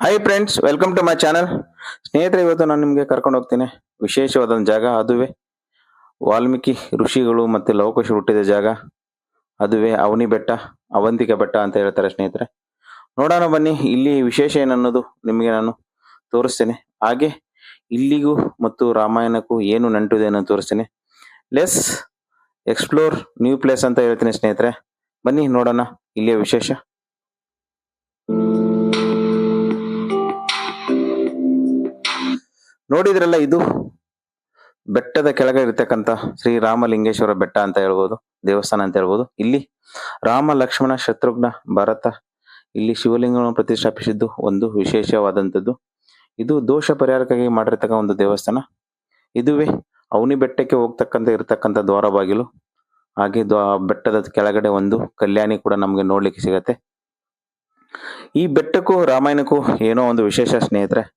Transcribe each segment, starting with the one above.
Hi friends welcome to my channel ಸ್ನೇಹಿತರೆ, ಇವತ್ತು ನಾನು ನಿಮಗೆ ಕರ್ಕೊಂಡು ಹೋಗ್ತೀನಿ ವಿಶೇಷವಾದ ಜಾಗ, ಅದುವೇ ವಾಲ್ಮೀಕಿ ಋಷಿಗಳು ಮತ್ತು ಲವಕುಶ ಹುಟ್ಟಿದ ಜಾಗ, ಅದುವೇ ಅವನಿ ಬೆಟ್ಟ, ಅವಂತಿಕ ಬೆಟ್ಟ ಅಂತ ಹೇಳ್ತಾರೆ ಸ್ನೇಹಿತರೆ. ನೋಡೋಣ ಬನ್ನಿ, ಇಲ್ಲಿ ವಿಶೇಷ ಏನನ್ನೋದು ನಿಮಗೆ ನಾನು ತೋರಿಸ್ತೇನೆ. ಹಾಗೆ ಇಲ್ಲಿಗೂ ಮತ್ತು ರಾಮಾಯಣಕ್ಕೂ ಏನು ನಂಟಿದೆ ಅನ್ನೋದು ತೋರಿಸ್ತೇನೆ. ಲೆಸ್ ಎಕ್ಸ್ಪ್ಲೋರ್ ನ್ಯೂ ಪ್ಲೇಸ್ ಅಂತ ಹೇಳ್ತೀನಿ ಸ್ನೇಹಿತರೆ. ಬನ್ನಿ, ನೋಡೋಣ ಇಲ್ಲಿಯ ವಿಶೇಷ. ನೋಡಿದ್ರಲ್ಲ ಇದು ಬೆಟ್ಟದ ಕೆಳಗೆ ಇರ್ತಕ್ಕಂಥ ಶ್ರೀ ರಾಮಲಿಂಗೇಶ್ವರ ಬೆಟ್ಟ ಅಂತ ಹೇಳ್ಬೋದು, ದೇವಸ್ಥಾನ ಅಂತ ಹೇಳ್ಬೋದು. ಇಲ್ಲಿ ರಾಮ, ಲಕ್ಷ್ಮಣ, ಶತ್ರುಘ್ನ, ಭರತ ಇಲ್ಲಿ ಶಿವಲಿಂಗವನ್ನು ಪ್ರತಿಷ್ಠಾಪಿಸಿದ್ದು ಒಂದು ವಿಶೇಷವಾದಂಥದ್ದು. ಇದು ದೋಷ ಪರಿಹಾರಕ್ಕಾಗಿ ಮಾಡಿರ್ತಕ್ಕ ಒಂದು ದೇವಸ್ಥಾನ. ಇದುವೇ ಅವನಿ ಬೆಟ್ಟಕ್ಕೆ ಹೋಗ್ತಕ್ಕಂಥ ಇರತಕ್ಕಂಥ ದ್ವಾರ ಬಾಗಿಲು ಹಾಗೆ ದ್ವಾ- ಬೆಟ್ಟದ ಕೆಳಗಡೆ ಒಂದು ಕಲ್ಯಾಣಿ ಕೂಡ ನಮಗೆ ನೋಡ್ಲಿಕ್ಕೆ ಸಿಗತ್ತೆ. ಈ ಬೆಟ್ಟಕ್ಕೂ ರಾಮಾಯಣಕ್ಕೂ ಏನೋ ಒಂದು ವಿಶೇಷ ಸ್ನೇಹಿತರೆ.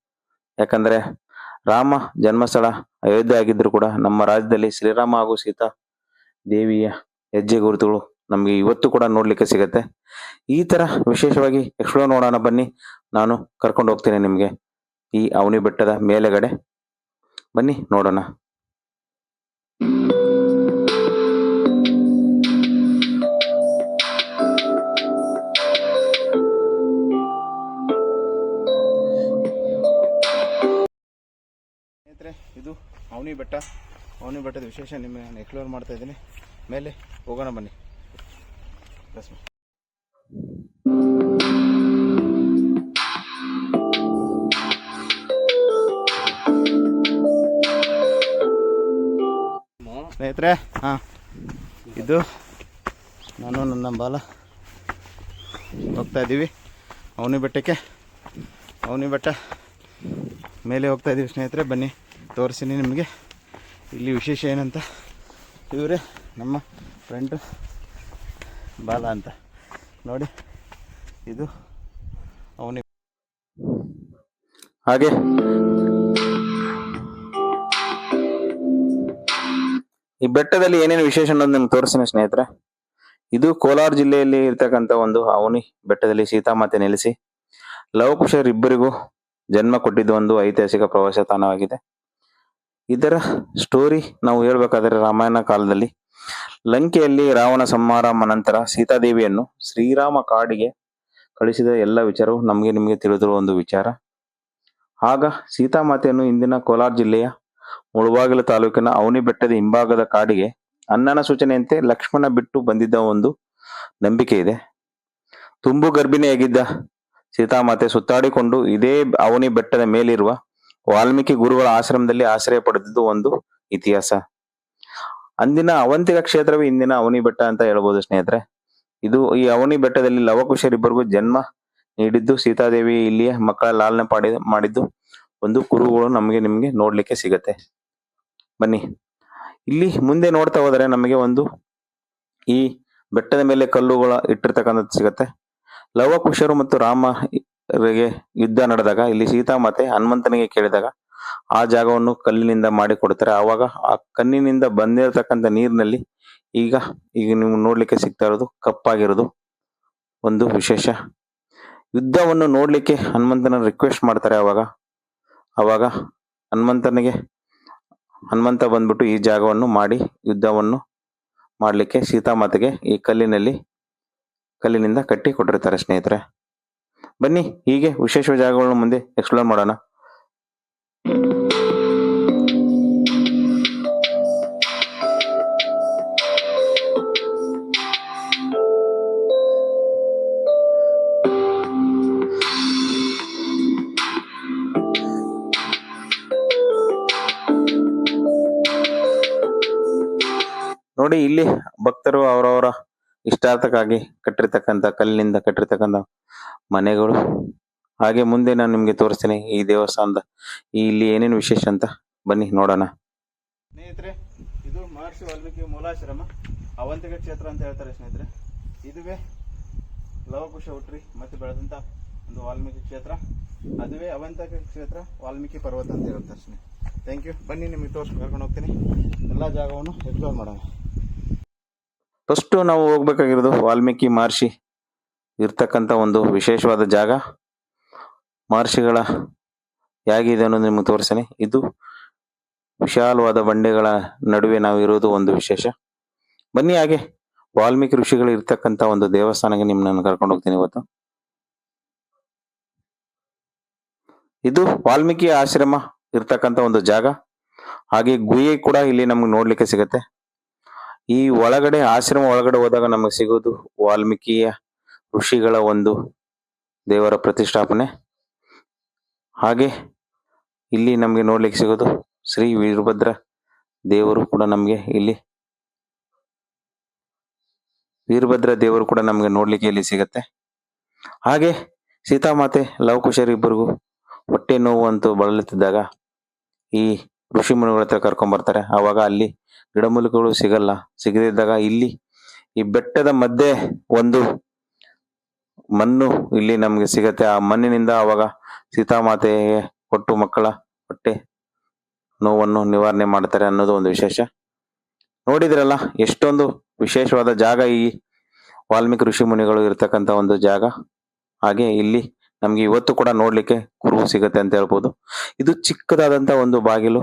ಯಾಕಂದ್ರೆ ರಾಮ ಜನ್ಮಸ್ಥಳ ಅಯೋಧ್ಯೆ ಆಗಿದ್ರು ಕೂಡ ನಮ್ಮ ರಾಜ್ಯದಲ್ಲಿ ಶ್ರೀರಾಮ ಹಾಗೂ ಸೀತಾ ದೇವಿಯ ಹೆಜ್ಜೆ ಗುರುತುಗಳು ನಮಗೆ ಇವತ್ತು ಕೂಡ ನೋಡ್ಲಿಕ್ಕೆ ಸಿಗತ್ತೆ. ಈ ತರ ವಿಶೇಷವಾಗಿ ಎಕ್ಸ್ಪ್ಲೋರ್ ನೋಡೋಣ ಬನ್ನಿ. ನಾನು ಕರ್ಕೊಂಡು ಹೋಗ್ತೇನೆ ನಿಮಗೆ ಈ ಅವನಿ ಬೆಟ್ಟದ ಮೇಲೆಗಡೆ. ಬನ್ನಿ ನೋಡೋಣ. ಇದು ಅವನಿ ಬೆಟ್ಟ. ಅವನಿ ಬೆಟ್ಟದ ವಿಶೇಷ ನಿಮಗೆ ನಾನು ಎಕ್ಸ್ಪ್ಲೋರ್ ಮಾಡ್ತಾ ಇದ್ದೀನಿ. ಮೇಲೆ ಹೋಗೋಣ ಬನ್ನಿ. ಸ್ನೇಹಿತರೆ, ಹಾಂ. ಇದು ನಾನು, ನನ್ನ ಬಾಲ. ಹೋಗ್ತಾ ಇದ್ದೀವಿ. ಅವನಿ ಬೆಟ್ಟಕ್ಕೆ. ಅವನಿ ಬೆಟ್ಟ ಮೇಲೆ ಹೋಗ್ತಾ ಇದ್ದೀವಿ ಸ್ನೇಹಿತರೆ, ಬನ್ನಿ. ತೋರಿಸ್ತೀನಿ ನಿಮಗೆ. ಇಲ್ಲಿ ವಿಶೇಷ ಏನಂತ? ಇವರೇ, ನಮ್ಮ ಫ್ರೆಂಡು ಬಾಲ ಅಂತ. ನೋಡಿ, ಇದು ಅವನಿ ಹಾಗೆ. ಈ ಬೆಟ್ಟದಲ್ಲಿ ಏನೇನು ವಿಶೇಷ ಅನ್ನೋದು ನಿಮ್ಗೆ ತೋರಿಸ್ತೀನಿ ಸ್ನೇಹಿತರೆ. ಇದು ಕೋಲಾರ ಜಿಲ್ಲೆಯಲ್ಲಿ ಇರ್ತಕ್ಕಂಥ ಒಂದು ಅವನಿ ಬೆಟ್ಟದಲ್ಲಿ ಸೀತಾಮಾತೆ ನೆಲೆಸಿ ಲವಕುಶರಿಬ್ಬರಿಗೂ ಜನ್ಮ ಕೊಟ್ಟಿದ್ದು ಒಂದು ಐತಿಹಾಸಿಕ ಪ್ರವಾಸ ತಾಣವಾಗಿದೆ. ಇದರ ಸ್ಟೋರಿ ನಾವು ಹೇಳ್ಬೇಕಾದ್ರೆ ರಾಮಾಯಣ ಕಾಲದಲ್ಲಿ. ಲಂಕೆಯಲ್ಲಿ ರಾವಣ ಸಂಹಾರ ನಂತರ ಸೀತಾದೇವಿಯನ್ನು ಶ್ರೀರಾಮ ಕಾಡಿಗೆ ಕಳಿಸಿದ ಎಲ್ಲ ವಿಚಾರವು ನಮಗೆ ನಿಮಗೆ ತಿಳಿದಿರುವ ಒಂದು ವಿಚಾರ. ಆಗ ಸೀತಾಮಾತೆಯನ್ನು ಇಂದಿನ ಕೋಲಾರ ಜಿಲ್ಲೆಯ ಮುಳಬಾಗಿಲು ತಾಲೂಕಿನ ಅವನಿ ಬೆಟ್ಟದ ಹಿಂಭಾಗದ ಕಾಡಿಗೆ ಅನ್ನನ ಸೂಚನೆಯಂತೆ ಲಕ್ಷ್ಮಣ ಬಿಟ್ಟು ಬಂದಿದ್ದ ಒಂದು ನಂಬಿಕೆ ಇದೆ. ತುಂಬು ಗರ್ಭಿಣಿಯಾಗಿದ್ದ ಸೀತಾಮಾತೆ ಸುತ್ತಾಡಿಕೊಂಡು ಇದೇ ಅವನಿ ಬೆಟ್ಟದ ಮೇಲಿರುವ ವಾಲ್ಮೀಕಿ ಗುರುಗಳ ಆಶ್ರಮದಲ್ಲಿ ಆಶ್ರಯ ಪಡೆದಿದ್ದು ಒಂದು ಇತಿಹಾಸ. ಅಂದಿನ ಅವಂತಿಕ ಕ್ಷೇತ್ರವೇ ಇಂದಿನ ಅವನಿ ಬೆಟ್ಟ ಅಂತ ಹೇಳ್ಬೋದು ಸ್ನೇಹಿತರೆ. ಇದು ಈ ಅವನಿ ಬೆಟ್ಟದಲ್ಲಿ ಲವಕುಶರಿಬ್ಬರಿಗೂ ಜನ್ಮ ನೀಡಿದ್ದು, ಸೀತಾದೇವಿ ಇಲ್ಲಿಯ ಮಕ್ಕಳ ಲಾಲನೆ ಪಾಡಿ, ಮಾಡಿದ್ದು. ಒಂದು ಕುರುಗಳು ನಮಗೆ ನಿಮಗೆ ನೋಡ್ಲಿಕ್ಕೆ ಸಿಗತ್ತೆ. ಬನ್ನಿ. ಇಲ್ಲಿ ಮುಂದೆ ನೋಡ್ತಾ ಹೋದರೆ ನಮಗೆ ಒಂದು ಈ ಬೆಟ್ಟದ ಮೇಲೆ ಕಲ್ಲುಗಳ ಇಟ್ಟಿರ್ತಕ್ಕಂಥದ್ದು ಸಿಗತ್ತೆ. ಲವಕುಶರು ಮತ್ತು ರಾಮರಿಗೆ ಯುದ್ಧ ನಡೆದಾಗ, ಇಲ್ಲಿ ಸೀತಾಮಾತೆ ಹನುಮಂತನಿಗೆ ಕೇಳಿದಾಗ, ಆ ಜಾಗವನ್ನು ಕಲ್ಲಿನಿಂದ ಮಾಡಿ ಕೊಡ್ತಾರೆ ಆವಾಗ ಆ ಕಣ್ಣಿನಿಂದ ಬಂದಿರತಕ್ಕಂಥ ನೀರಿನಲ್ಲಿ ಈಗ ಈಗ ನೀವು ನೋಡ್ಲಿಕ್ಕೆ ಸಿಗ್ತಾ ಇರೋದು ಕಪ್ಪಾಗಿರೋದು ಒಂದು ವಿಶೇಷ. ಯುದ್ಧವನ್ನು ನೋಡ್ಲಿಕ್ಕೆ ಹನುಮಂತನ ರಿಕ್ವೆಸ್ಟ್ ಮಾಡ್ತಾರೆ ಆವಾಗ. ಅವಾಗ ಹನುಮಂತನಿಗೆ, ಹನುಮಂತ ಬಂದ್ಬಿಟ್ಟು ಈ ಜಾಗವನ್ನು ಮಾಡಿ, ಯುದ್ಧವನ್ನು ಮಾಡಲಿಕ್ಕೆ ಸೀತಾಮಾತೆಗೆ ಈ ಕಲ್ಲಿನಲ್ಲಿ, ಕಲ್ಲಿನಿಂದ ಕಟ್ಟಿ ಕೊಟ್ಟಿರ್ತಾರೆ ಸ್ನೇಹಿತರೆ. ಬನ್ನಿ ಹೀಗೆ ವಿಶೇಷ ಜಾಗಗಳನ್ನು ಮುಂದೆ ಎಕ್ಸ್ಪ್ಲೋರ್ ಮಾಡೋಣ. ನೋಡಿ ಇಲ್ಲಿ ಭಕ್ತರು ಅವರವರ ಇಷ್ಟಾರ್ಥಕ್ಕಾಗಿ ಕಟ್ಟಿರ್ತಕ್ಕಂಥ ಕಲ್ಲಿನಿಂದ ಕಟ್ಟಿರ್ತಕ್ಕಂಥ ಮನೆಗಳು. ಹಾಗೆ ಮುಂದೆ ನಾನು ನಿಮಗೆ ತೋರಿಸ್ತೀನಿ ಈ ದೇವಸ್ಥಾನದ ಇಲ್ಲಿ ಏನೇನು ವಿಶೇಷ ಅಂತ. ಬನ್ನಿ ನೋಡೋಣ. ಸ್ನೇಹಿತರೆ, ಇದು ಮಹರ್ಷಿ ವಾಲ್ಮೀಕಿ ಮೂಲಾಶ್ರಮ, ಅವಂತಿಕ ಕ್ಷೇತ್ರ ಅಂತ ಹೇಳ್ತಾರೆ ಸ್ನೇಹಿತರೆ. ಇದುವೇ ಲವಕುಶ ಹುಟ್ಟ್ರಿ ಮತ್ತೆ ಬೆಳೆದಂತ ಒಂದು ವಾಲ್ಮೀಕಿ ಕ್ಷೇತ್ರ. ಅದುವೇ ಅವಂತಕ ಕ್ಷೇತ್ರ, ವಾಲ್ಮೀಕಿ ಪರ್ವತ ಅಂತ ಹೇಳ್ತಾರೆ ಸ್ನೇಹಿತರೆ. ಥ್ಯಾಂಕ್ ಯು ಬನ್ನಿ ನಿಮಗೆ ತೋರಿಸ್ಕೊಂಡು ಕರ್ಕೊಂಡು ಹೋಗ್ತೀನಿ. ಎಲ್ಲ ಜಾಗವನ್ನು ಎಕ್ಸ್ಪ್ಲೋರ್ ಮಾಡೋಣ. ಫಸ್ಟು ನಾವು ಹೋಗ್ಬೇಕಾಗಿರೋದು ವಾಲ್ಮೀಕಿ ಮಹರ್ಷಿ ಇರ್ತಕ್ಕಂಥ ಒಂದು ವಿಶೇಷವಾದ ಜಾಗ. ಮಹರ್ಷಿಗಳ ಹೇಗಿದೆ ಅನ್ನೋದು ನಿಮಗೆ ತೋರಿಸ್ತೇನೆ. ಇದು ವಿಶಾಲವಾದ ಬಂಡೆಗಳ ನಡುವೆ ನಾವು ಇರೋದು ಒಂದು ವಿಶೇಷ. ಬನ್ನಿ ಹಾಗೆ ವಾಲ್ಮೀಕಿ ಋಷಿಗಳು ಇರ್ತಕ್ಕಂಥ ಒಂದು ದೇವಸ್ಥಾನಕ್ಕೆ ನಿಮ್ಮನ್ನು ಕರ್ಕೊಂಡು ಹೋಗ್ತೀನಿ ಇವತ್ತು. ಇದು ವಾಲ್ಮೀಕಿ ಆಶ್ರಮ ಇರ್ತಕ್ಕಂಥ ಒಂದು ಜಾಗ. ಹಾಗೆ ಗುಹೆ ಕೂಡ ಇಲ್ಲಿ ನಮ್ಗೆ ನೋಡ್ಲಿಕ್ಕೆ ಸಿಗತ್ತೆ. ಈ ಒಳಗಡೆ, ಆಶ್ರಮ ಒಳಗಡೆ ಹೋದಾಗ ನಮಗೆ ಸಿಗೋದು ವಾಲ್ಮೀಕಿಯ ಋಷಿಗಳ ಒಂದು ದೇವರ ಪ್ರತಿಷ್ಠಾಪನೆ. ಹಾಗೆ ಇಲ್ಲಿ ನಮಗೆ ನೋಡ್ಲಿಕ್ಕೆ ಸಿಗೋದು ಶ್ರೀ ವೀರಭದ್ರ ದೇವರು ಕೂಡ ನಮಗೆ ಇಲ್ಲಿ. ವೀರಭದ್ರ ದೇವರು ಕೂಡ ನಮಗೆ ನೋಡ್ಲಿಕ್ಕೆ ಇಲ್ಲಿ ಸಿಗತ್ತೆ. ಹಾಗೆ ಸೀತಾಮಾತೆ ಲವಕುಶರು ಇಬ್ಬರಿಗೂ ಹೊಟ್ಟೆ ನೋವು ಅಂತೂ ಬಳಲುತ್ತಿದ್ದಾಗ ಈ ಋಷಿ ಮುನಿಗಳ ಹತ್ರ ಕರ್ಕೊಂಡ್ ಬರ್ತಾರೆ ಆವಾಗ ಅಲ್ಲಿ ಗಿಡಮೂಲಿಕೆಗಳು ಸಿಗಲ್ಲ. ಸಿಗದಿದ್ದಾಗ ಇಲ್ಲಿ ಈ ಬೆಟ್ಟದ ಮಧ್ಯೆ ಒಂದು ಮಣ್ಣು ಇಲ್ಲಿ ನಮಗೆ ಸಿಗತ್ತೆ. ಆ ಮಣ್ಣಿನಿಂದ ಅವಾಗ ಸೀತಾಮಾತೆಗೆ ಕೊಟ್ಟು ಮಕ್ಕಳ ಹೊಟ್ಟೆ ನೋವನ್ನು ನಿವಾರಣೆ ಮಾಡ್ತಾರೆ ಅನ್ನೋದು ಒಂದು ವಿಶೇಷ. ನೋಡಿದ್ರಲ್ಲ, ಎಷ್ಟೊಂದು ವಿಶೇಷವಾದ ಜಾಗ ಈ ವಾಲ್ಮೀಕಿ ಋಷಿ ಮುನಿಗಳು ಇರ್ತಕ್ಕಂಥ ಒಂದು ಜಾಗ. ಹಾಗೆ ಇಲ್ಲಿ ನಮ್ಗೆ ಇವತ್ತು ಕೂಡ ನೋಡ್ಲಿಕ್ಕೆ ಕುರುಹು ಸಿಗುತ್ತೆ ಅಂತ ಹೇಳ್ಬೋದು. ಇದು ಚಿಕ್ಕದಾದಂತ ಒಂದು ಬಾಗಿಲು.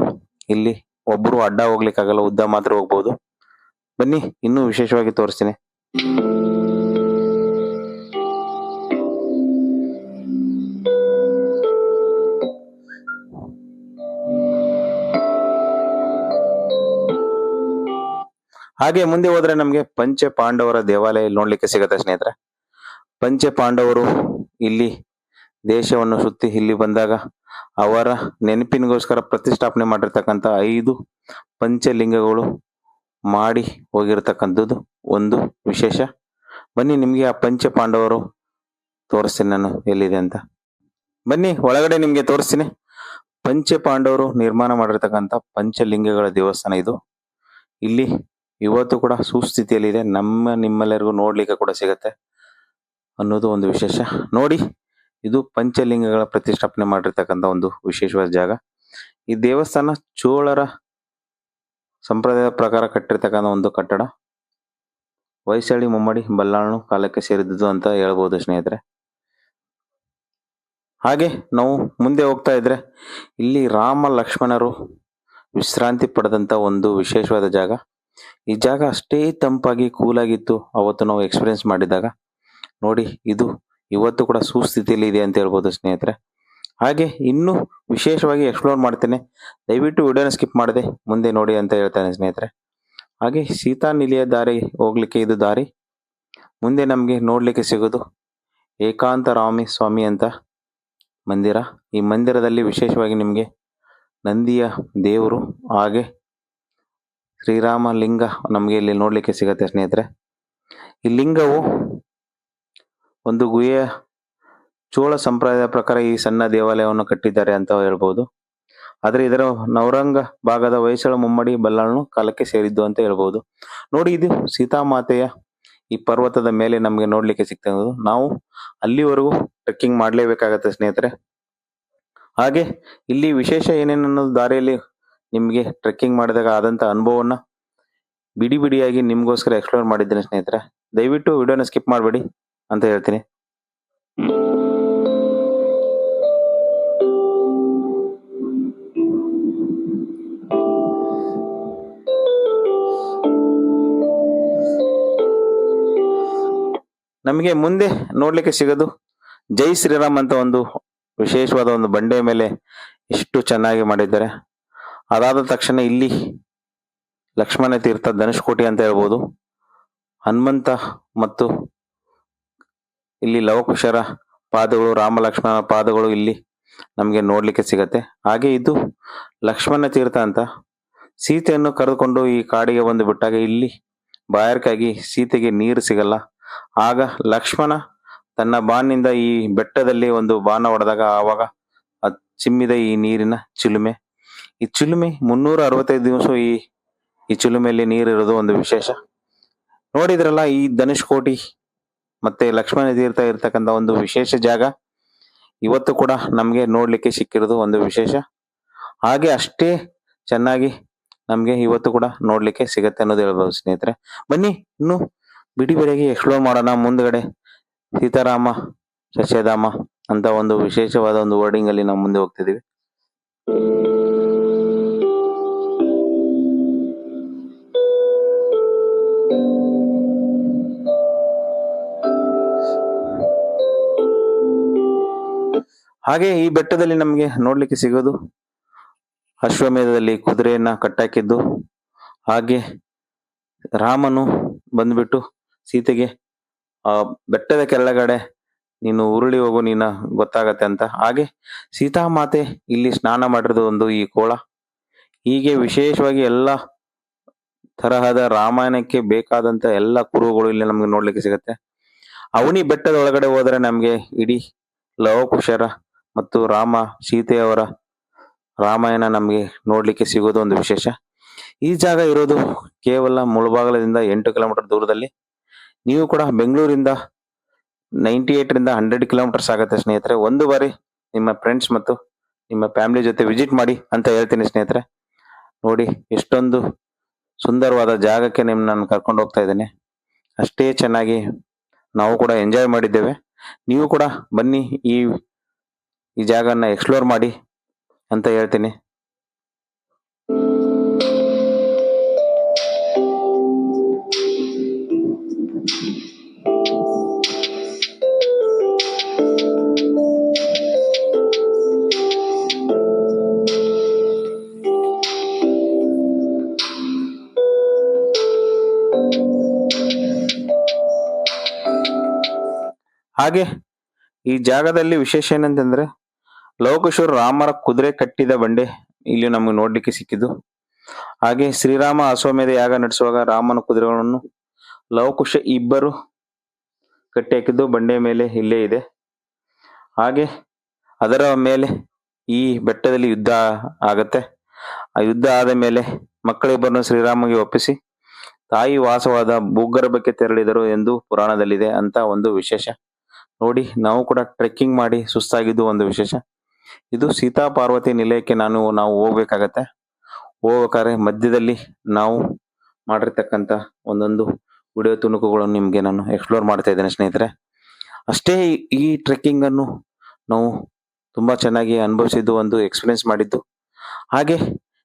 ಇಲ್ಲಿ ಒಬ್ರು ಅಡ್ಡ ಹೋಗ್ಲಿಕ್ಕಾಗಲ್ಲ, ಉದ್ದ ಮಾತ್ರ ಹೋಗ್ಬೋದು. ಬನ್ನಿ, ಇನ್ನೂ ವಿಶೇಷವಾಗಿ ತೋರಿಸ್ತೀನಿ. ಹಾಗೆ ಮುಂದೆ ಹೋದ್ರೆ ನಮ್ಗೆ ಪಂಚ ಪಾಂಡವರ ದೇವಾಲಯ ನೋಡ್ಲಿಕ್ಕೆ ಸಿಗತ್ತೆ ಸ್ನೇಹಿತರೆ. ಪಂಚ ಪಾಂಡವರು ಇಲ್ಲಿ ದೇಶವನ್ನು ಸುತ್ತಿ ಇಲ್ಲಿ ಬಂದಾಗ ಅವರ ನೆನಪಿನಗೋಸ್ಕರ ಪ್ರತಿಷ್ಠಾಪನೆ ಮಾಡಿರ್ತಕ್ಕಂಥ ಐದು ಪಂಚಲಿಂಗಗಳು ಮಾಡಿ ಹೋಗಿರ್ತಕ್ಕಂಥದ್ದು ಒಂದು ವಿಶೇಷ. ಬನ್ನಿ, ನಿಮಗೆ ಆ ಪಂಚ ಪಾಂಡವರು ತೋರಿಸ್ತೀನಿ ನಾನು ಎಲ್ಲಿದೆ ಅಂತ. ಬನ್ನಿ, ಒಳಗಡೆ ನಿಮಗೆ ತೋರಿಸ್ತೀನಿ. ಪಂಚ ಪಾಂಡವರು ನಿರ್ಮಾಣ ಮಾಡಿರ್ತಕ್ಕಂಥ ಪಂಚಲಿಂಗಗಳ ದೇವಸ್ಥಾನ ಇದು. ಇಲ್ಲಿ ಇವತ್ತು ಕೂಡ ಸುಸ್ಥಿತಿಯಲ್ಲಿದೆ. ನಮ್ಮ ನಿಮ್ಮೆಲ್ಲರಿಗೂ ನೋಡ್ಲಿಕ್ಕೆ ಕೂಡ ಸಿಗತ್ತೆ ಅನ್ನೋದು ಒಂದು ವಿಶೇಷ. ನೋಡಿ ಇದು ಪಂಚಲಿಂಗಗಳ ಪ್ರತಿಷ್ಠಾಪನೆ ಮಾಡಿರ್ತಕ್ಕಂತ ಒಂದು ವಿಶೇಷವಾದ ಜಾಗ. ಈ ದೇವಸ್ಥಾನ ಚೋಳರ ಸಂಪ್ರದಾಯದ ಪ್ರಕಾರ ಕಟ್ಟಿರ್ತಕ್ಕಂಥ ಒಂದು ಕಟ್ಟಡ. ವೈಶಾಳಿ, ಮುಮ್ಮಡಿ, ಬಲ್ಲಾಳನು ಕಾಲಕ್ಕೆ ಸೇರಿದ್ದು ಅಂತ ಹೇಳ್ಬೋದು ಸ್ನೇಹಿತರೆ. ಹಾಗೆ ನಾವು ಮುಂದೆ ಹೋಗ್ತಾ ಇದ್ರೆ ಇಲ್ಲಿ ರಾಮ ಲಕ್ಷ್ಮಣರು ವಿಶ್ರಾಂತಿ ಪಡೆದಂತ ಒಂದು ವಿಶೇಷವಾದ ಜಾಗ. ಈ ಜಾಗ ಅಷ್ಟೇ ತಂಪಾಗಿ ಕೂಲಾಗಿತ್ತು ಅವತ್ತು ನಾವು ಎಕ್ಸ್ಪೀರಿಯನ್ಸ್ ಮಾಡಿದಾಗ. ನೋಡಿ, ಇದು ಇವತ್ತು ಕೂಡ ಸುಸ್ಥಿತಿಯಲ್ಲಿ ಇದೆ ಅಂತ ಹೇಳ್ಬೋದು ಸ್ನೇಹಿತರೆ. ಹಾಗೆ ಇನ್ನು ವಿಶೇಷವಾಗಿ ಎಕ್ಸ್ಪ್ಲೋರ್ ಮಾಡ್ತೇನೆ. ದಯವಿಟ್ಟು ವಿಡಿಯೋನ ಸ್ಕಿಪ್ ಮಾಡದೆ ಮುಂದೆ ನೋಡಿ ಅಂತ ಹೇಳ್ತಾನೆ ಸ್ನೇಹಿತರೆ. ಹಾಗೆ ಸೀತಾ ನಿಲಿಯ ದಾರಿ ಹೋಗ್ಲಿಕ್ಕೆ ಇದು ದಾರಿ. ಮುಂದೆ ನಮಗೆ ನೋಡ್ಲಿಕ್ಕೆ ಸಿಗೋದು ಏಕಾಂತ ರಾಮಿ ಸ್ವಾಮಿ ಅಂತ ಮಂದಿರ. ಈ ಮಂದಿರದಲ್ಲಿ ವಿಶೇಷವಾಗಿ ನಿಮಗೆ ನಂದಿಯ ದೇವರು ಹಾಗೆ ಶ್ರೀರಾಮ ಲಿಂಗ ನಮಗೆ ಇಲ್ಲಿ ನೋಡಲಿಕ್ಕೆ ಸಿಗುತ್ತೆ ಸ್ನೇಹಿತರೆ. ಈ ಲಿಂಗವು ಒಂದು ಗುಹೆಯ ಚೋಳ ಸಂಪ್ರದಾಯದ ಪ್ರಕಾರ ಈ ಸಣ್ಣ ದೇವಾಲಯವನ್ನು ಕಟ್ಟಿದ್ದಾರೆ ಅಂತ ಹೇಳ್ಬೋದು. ಆದರೆ ಇದರ ನವರಂಗ ಭಾಗದ ಹೊಯ್ಸಳ ಮುಮ್ಮಡಿ ಬಲ್ಲಾಳನು ಕಾಲಕ್ಕೆ ಸೇರಿದ್ದು ಅಂತ ಹೇಳ್ಬೋದು. ನೋಡಿ ಇದು ಸೀತಾಮಾತೆಯ ಈ ಪರ್ವತದ ಮೇಲೆ ನಮಗೆ ನೋಡ್ಲಿಕ್ಕೆ ಸಿಗ್ತಾ ಇರೋದು. ನಾವು ಅಲ್ಲಿವರೆಗೂ ಟ್ರೆಕ್ಕಿಂಗ್ ಮಾಡಲೇಬೇಕಾಗತ್ತೆ ಸ್ನೇಹಿತರೆ. ಹಾಗೆ ಇಲ್ಲಿ ವಿಶೇಷ ಏನೇನು ಅನ್ನೋದು ದಾರಿಯಲ್ಲಿ ನಿಮಗೆ ಟ್ರೆಕ್ಕಿಂಗ್ ಮಾಡಿದಾಗ ಆದಂತ ಅನುಭವವನ್ನ ಬಿಡಿ ಬಿಡಿಯಾಗಿ ನಿಮಗೋಸ್ಕರ ಎಕ್ಸ್ಪ್ಲೋರ್ ಮಾಡಿದ್ದೇನೆ ಸ್ನೇಹಿತರೆ. ದಯವಿಟ್ಟು ವಿಡಿಯೋನ ಸ್ಕಿಪ್ ಮಾಡಬೇಡಿ. ಅಂತ ಹೇಳ್ತೀನಿ. ನಮಗೆ ಮುಂದೆ ನೋಡ್ಲಿಕ್ಕೆ ಸಿಗೋದು ಜೈ ಶ್ರೀರಾಮ್ ಅಂತ ಒಂದು ವಿಶೇಷವಾದ ಒಂದು ಬಂಡೆ ಮೇಲೆ ಎಷ್ಟು ಚೆನ್ನಾಗಿ ಮಾಡಿದ್ದಾರೆ. ಅದಾದ ತಕ್ಷಣ ಇಲ್ಲಿ ಲಕ್ಷ್ಮಣ ತೀರ್ಥ ಧನುಷ್ಕೋಟಿ ಅಂತ ಹೇಳ್ಬೋದು. ಹನುಮಂತ ಮತ್ತು ಇಲ್ಲಿ ಲವಕುಶರ ಪಾದಗಳು ರಾಮ ಲಕ್ಷ್ಮಣ ಪಾದಗಳು ಇಲ್ಲಿ ನಮಗೆ ನೋಡ್ಲಿಕ್ಕೆ ಸಿಗತ್ತೆ. ಹಾಗೆ ಇದು ಲಕ್ಷ್ಮಣ ತೀರ್ಥ ಅಂತ. ಸೀತೆಯನ್ನು ಕರೆದುಕೊಂಡು ಈ ಕಾಡಿಗೆ ಬಂದು ಬಿಟ್ಟಾಗ ಇಲ್ಲಿ ಬಾಯಾರಿಕೆಯಾಗಿ ಸೀತೆಗೆ ನೀರು ಸಿಗಲ್ಲ. ಆಗ ಲಕ್ಷ್ಮಣ ತನ್ನ ಬಾನಿಂದ ಈ ಬೆಟ್ಟದಲ್ಲಿ ಒಂದು ಬಾಣ ಹೊಡೆದಾಗ ಆವಾಗ ಚಿಮ್ಮಿದ ಈ ನೀರಿನ ಚಿಲುಮೆ. ಈ ಚಿಲುಮೆ ಮುನ್ನೂರ ಅರವತ್ತೈದು ದಿವಸ ಈ ಈ ಚಿಲುಮೆಯಲ್ಲಿ ನೀರಿರೋದು ಒಂದು ವಿಶೇಷ. ನೋಡಿದ್ರಲ್ಲ ಈ ಧನುಷ್ಕೋಟಿ ಮತ್ತೆ ಲಕ್ಷ್ಮಣ ತೀರ್ಥ ಇರ್ತಕ್ಕಂಥ ಒಂದು ವಿಶೇಷ ಜಾಗ. ಇವತ್ತು ಕೂಡ ನಮಗೆ ನೋಡ್ಲಿಕ್ಕೆ ಸಿಕ್ಕಿರೋದು ಒಂದು ವಿಶೇಷ. ಹಾಗೆ ಅಷ್ಟೇ ಚೆನ್ನಾಗಿ ನಮಗೆ ಇವತ್ತು ಕೂಡ ನೋಡ್ಲಿಕ್ಕೆ ಸಿಗತ್ತೆ ಅನ್ನೋದು ಹೇಳ್ಬೋದು ಸ್ನೇಹಿತರೆ. ಬನ್ನಿ, ಇನ್ನು ಬಿಡಿ ಬಿಡಿಯಾಗಿ ಎಕ್ಸ್ಪ್ಲೋರ್ ಮಾಡೋಣ. ಮುಂದ್ಗಡೆ ಸೀತಾರಾಮ, ಸಸ್ಯಧಾಮ ಅಂತ ಒಂದು ವಿಶೇಷವಾದ ಒಂದು ವರ್ಡಿಂಗ್ ಅಲ್ಲಿ ನಾವು ಮುಂದೆ ಹೋಗ್ತಿದೀವಿ ಹಾಗೆ ಈ ಬೆಟ್ಟದಲ್ಲಿ ನಮಗೆ ನೋಡ್ಲಿಕ್ಕೆ ಸಿಗೋದು ಅಶ್ವಮೇಧದಲ್ಲಿ ಕುದುರೆಯನ್ನ ಕಟ್ಟಾಕಿದ್ದು. ಹಾಗೆ ರಾಮನು ಬಂದ್ಬಿಟ್ಟು ಸೀತೆಗೆ, ಆ ಬೆಟ್ಟದ ಕೆಳಗಡೆ ನೀನು ಉರುಳಿ ಹೋಗು, ನೀನ ಗೊತ್ತಾಗತ್ತೆ ಅಂತ. ಹಾಗೆ ಸೀತಾಮಾತೆ ಇಲ್ಲಿ ಸ್ನಾನ ಮಾಡಿರೋದು ಒಂದು ಈ ಕೋಳ. ಹೀಗೆ ವಿಶೇಷವಾಗಿ ಎಲ್ಲ ತರಹದ ರಾಮಾಯಣಕ್ಕೆ ಬೇಕಾದಂತ ಎಲ್ಲ ಕುರುಗಳು ಇಲ್ಲಿ ನಮ್ಗೆ ನೋಡ್ಲಿಕ್ಕೆ ಸಿಗತ್ತೆ. ಅವನಿ ಬೆಟ್ಟದ ಒಳಗಡೆ ಹೋದ್ರೆ ನಮ್ಗೆ ಇಡೀ ಲವಕುಶರ ಮತ್ತು ರಾಮ ಸೀತೆಯವರ ರಾಮಾಯಣ ನಮಗೆ ನೋಡ್ಲಿಕ್ಕೆ ಸಿಗೋದು ಒಂದು ವಿಶೇಷ. ಈ ಜಾಗ ಇರೋದು ಕೇವಲ ಮುಳಬಾಗಲದಿಂದ ಎಂಟು ಕಿಲೋಮೀಟರ್ ದೂರದಲ್ಲಿ. ನೀವು ಕೂಡ ಬೆಂಗಳೂರಿಂದ ನೈಂಟಿ ರಿಂದ ಹಂಡ್ರೆಡ್ ಕಿಲೋಮೀಟರ್ಸ್ ಆಗುತ್ತೆ ಸ್ನೇಹಿತರೆ. ಒಂದು ಬಾರಿ ನಿಮ್ಮ ಫ್ರೆಂಡ್ಸ್ ಮತ್ತು ನಿಮ್ಮ ಫ್ಯಾಮಿಲಿ ಜೊತೆ ವಿಸಿಟ್ ಮಾಡಿ ಅಂತ ಹೇಳ್ತೀನಿ ಸ್ನೇಹಿತರೆ. ನೋಡಿ, ಎಷ್ಟೊಂದು ಸುಂದರವಾದ ಜಾಗಕ್ಕೆ ನಿಮ್ ನಾನು ಕರ್ಕೊಂಡು ಹೋಗ್ತಾ ಇದ್ದೇನೆ. ಅಷ್ಟೇ ಚೆನ್ನಾಗಿ ನಾವು ಕೂಡ ಎಂಜಾಯ್ ಮಾಡಿದ್ದೇವೆ. ನೀವು ಕೂಡ ಬನ್ನಿ ಈ ಈ ಜಾಗನ ಎಕ್ಸ್ಪ್ಲೋರ್ ಮಾಡಿ ಅಂತ ಹೇಳ್ತೀನಿ. ಹಾಗೆ ಈ ಜಾಗದಲ್ಲಿ ವಿಶೇಷ ಏನಂತಂದ್ರೆ ಲವಕುಶರು ರಾಮರ ಕುದುರೆ ಕಟ್ಟಿದ ಬಂಡೆ ಇಲ್ಲಿ ನಮಗೆ ನೋಡ್ಲಿಕ್ಕೆ ಸಿಕ್ಕಿದ್ದು. ಹಾಗೆ ಶ್ರೀರಾಮ ಅಶ್ವಮೇಧ ಯಾಗ ನಡೆಸುವಾಗ ರಾಮನ ಕುದುರೆಗಳನ್ನು ಲವಕುಶ ಇಬ್ಬರು ಕಟ್ಟಿ ಹಾಕಿದ್ದು ಬಂಡೆ ಮೇಲೆ ಇಲ್ಲೇ ಇದೆ. ಹಾಗೆ ಅದರ ಮೇಲೆ ಈ ಬೆಟ್ಟದಲ್ಲಿ ಯುದ್ಧ ಆಗತ್ತೆ. ಆ ಯುದ್ಧ ಆದ ಮೇಲೆ ಮಕ್ಕಳಿಬ್ಬರನ್ನು ಶ್ರೀರಾಮಗೆ ಒಪ್ಪಿಸಿ ತಾಯಿ ವಾಸವಾದ ಭೂಗರ್ಭಕ್ಕೆ ತೆರಳಿದರು ಎಂದು ಪುರಾಣದಲ್ಲಿದೆ ಅಂತ ಒಂದು ವಿಶೇಷ. ನೋಡಿ, ನಾವು ಕೂಡ ಟ್ರೆಕ್ಕಿಂಗ್ ಮಾಡಿ ಸುಸ್ತಾಗಿದ್ದು ಒಂದು ವಿಶೇಷ. ಇದು ಸೀತಾ ಪಾರ್ವತಿ ನಿಲಯಕ್ಕೆ ನಾನು, ನಾವು ಹೋಗ್ಬೇಕಾಗತ್ತೆ. ಹೋಗ್ಬೇಕಾದ್ರೆ ಮಧ್ಯದಲ್ಲಿ ನಾವು ಮಾಡಿರ್ತಕ್ಕಂಥ ಒಂದೊಂದು ವಿಡಿಯೋ ತುಣುಕುಗಳನ್ನು ನಿಮಗೆ ನಾನು ಎಕ್ಸ್ಪ್ಲೋರ್ ಮಾಡ್ತಾ ಇದ್ದೇನೆ ಸ್ನೇಹಿತರೆ. ಅಷ್ಟೇ ಈ- ಟ್ರೆಕ್ಕಿಂಗನ್ನು ನಾವು ತುಂಬ ಚೆನ್ನಾಗಿ ಅನುಭವಿಸಿದ್ದು, ಒಂದು ಎಕ್ಸ್ಪೀರಿಯನ್ಸ್ ಮಾಡಿದ್ದು. ಹಾಗೆ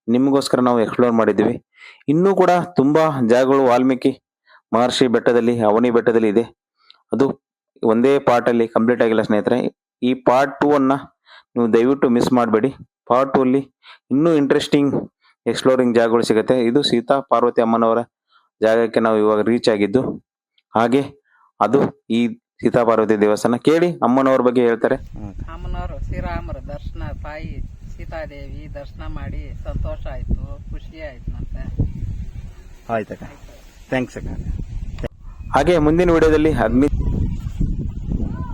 ನಿಮಗೋಸ್ಕರ ನಾವು ಎಕ್ಸ್ಪ್ಲೋರ್ ಮಾಡಿದ್ದೀವಿ. ಇನ್ನೂ ಕೂಡ ತುಂಬ ಜಾಗಗಳು, ವಾಲ್ಮೀಕಿ ಮಹರ್ಷಿ ಬೆಟ್ಟದಲ್ಲಿ, ಅವನಿ ಬೆಟ್ಟದಲ್ಲಿ ಇದೆ. ಅದು ಒಂದೇ ಪಾರ್ಟಲ್ಲಿ ಕಂಪ್ಲೀಟ್ ಆಗಿಲ್ಲ ಸ್ನೇಹಿತರೆ. ಈ ಪಾರ್ಟ್ ಟೂ ಅನ್ನ ನೀವು ದಯವಿಟ್ಟು ಮಿಸ್ ಮಾಡಬೇಡಿ. ಪಾರ್ಟ್ ಟು ಅಲ್ಲಿ ಇನ್ನೂ ಇಂಟ್ರೆಸ್ಟಿಂಗ್ ಎಕ್ಸ್ಪ್ಲೋರಿಂಗ್ ಜಾಗಗಳು ಸಿಗುತ್ತೆ. ಇದು ಸೀತಾ ಪಾರ್ವತಿ ಅಮ್ಮನವರ ಜಾಗಕ್ಕೆ ನಾವು ಇವಾಗ ರೀಚ್ ಆಗಿದ್ದು ಹಾಗೆ ಅದು ಈ ಸೀತಾ ಪಾರ್ವತಿ ದೇವಸ್ಥಾನ ಕೇಳಿ ಅಮ್ಮನವ್ರ ಬಗ್ಗೆ ಹೇಳ್ತಾರೆ. ಅಮ್ಮನವರು ಶ್ರೀರಾಮರ ದರ್ಶನ ತಾಯಿ ಸೀತಾದೇವಿ ದರ್ಶನ ಮಾಡಿ ಸಂತೋಷ ಆಯ್ತು ಖುಷಿ ಆಯ್ತು ಮತ್ತೆ. ಆಯ್ತಕ್ಕ ಥ್ಯಾಂಕ್ಸ್ ಅಕ್ಕ. ಹಾಗೆ ಮುಂದಿನ ವಿಡಿಯೋದಲ್ಲಿ ಅಗ್ನಿ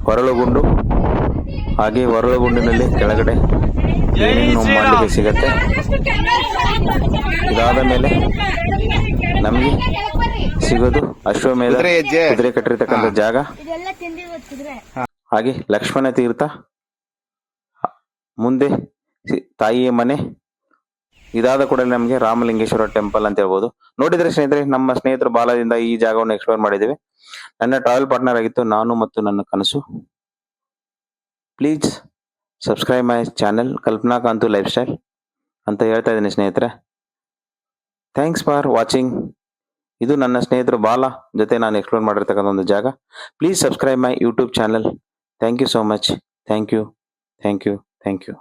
ಹೊರಳುಗುಂಡು ಹಾಗೆ ಹೊರಳುಗುಂಡಿನಲ್ಲಿ ಕೆಳಗಡೆ ಏನೇನು ಮಾಡಲಿಕ್ಕೆ ಸಿಗತ್ತೆ. ಇದಾದ ಮೇಲೆ ನಮಗೆ ಸಿಗೋದು ಅಶ್ವಮೇಧ ಕುದುರೆ ಕಟ್ಟಿರ್ತಕ್ಕಂಥ ಜಾಗ. ಹಾಗೆ ಲಕ್ಷ್ಮಣ ತೀರ್ಥ. ಮುಂದೆ ತಾಯಿಯ ಮನೆ. ಇದಾದ ಕೂಡ ನಮಗೆ ರಾಮಲಿಂಗೇಶ್ವರ ಟೆಂಪಲ್ ಅಂತ ಹೇಳ್ಬೋದು. ನೋಡಿದ್ರೆ ಸ್ನೇಹಿತರೆ ನಮ್ಮ ಸ್ನೇಹಿತರು ಬಾಲದಿಂದ ಈ ಜಾಗವನ್ನು ಎಕ್ಸ್ಪ್ಲೋರ್ ಮಾಡಿದ್ದೇವೆ. ನನ್ನ ಟ್ರಾವೆಲ್ ಪಾರ್ಟ್ನರ್ ಆಗಿತ್ತು ನಾನು ಮತ್ತು ನನ್ನ ಕನಸು. Please subscribe my channel Kalpana Kantu lifestyle ಅಂತ ಹೇಳ್ತಾ ಇದ್ದೀನಿ ಸ್ನೇಹಿತರೆ. ಥ್ಯಾಂಕ್ಸ್ ಫಾರ್ ವಾಚಿಂಗ್ ಇದು ನನ್ನ ಸ್ನೇಹಿತರು ಬಾಲ ಜೊತೆ ನಾನು ಎಕ್ಸ್ಪ್ಲೋರ್ ಮಾಡಿರ್ತಕ್ಕಂಥ ಒಂದು ಜಾಗ. Please subscribe my YouTube channel. Thank you so much thank you thank you thank you